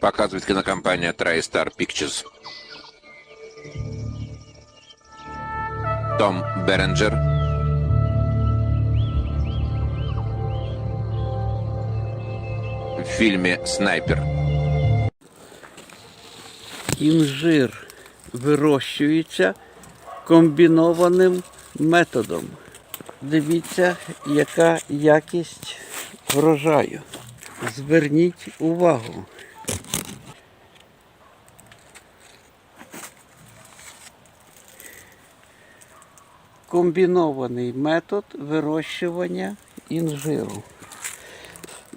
Показывает кинокомпания TriStar Pictures. Том Беренджер. В фильме «Снайпер». інжир вирощується комбінованим методом. Дивіться, яка якість врожаю. Зверніть увагу. Комбінований метод вирощування інжиру.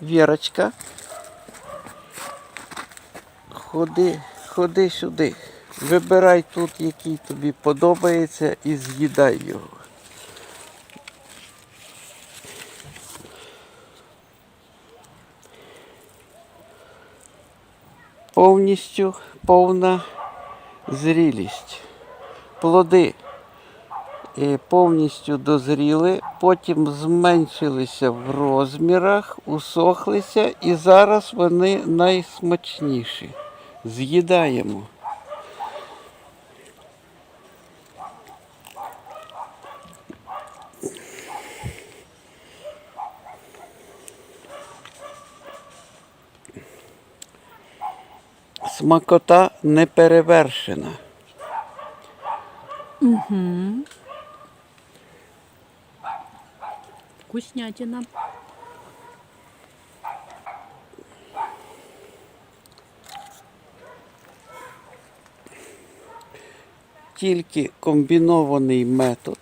Вірочка, Ходи, ходи сюди. Вибирай тут, який тобі подобається, і з'їдай його. Повністю повна зрілість. Плоди повністю дозріли, потім зменшилися в розмірах, усохлися і зараз вони найсмачніші. З'їдаємо. Смакота не перевершена. Вкуснятина. Тільки комбінований метод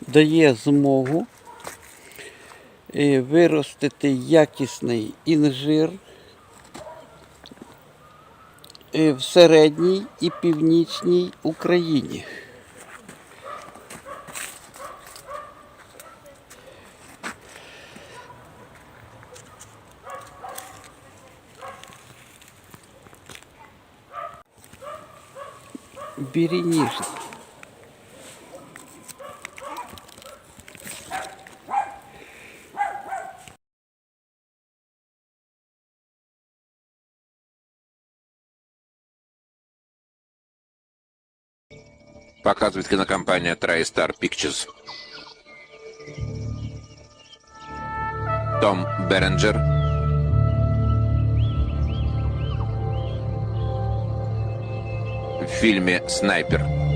дає змогу е, виростити якісний інжир е, в середній і північній Україні. Бери ніжний. Показывает кинокомпания TriStar Pictures. Том Беренджер. Фильме «Снайпер».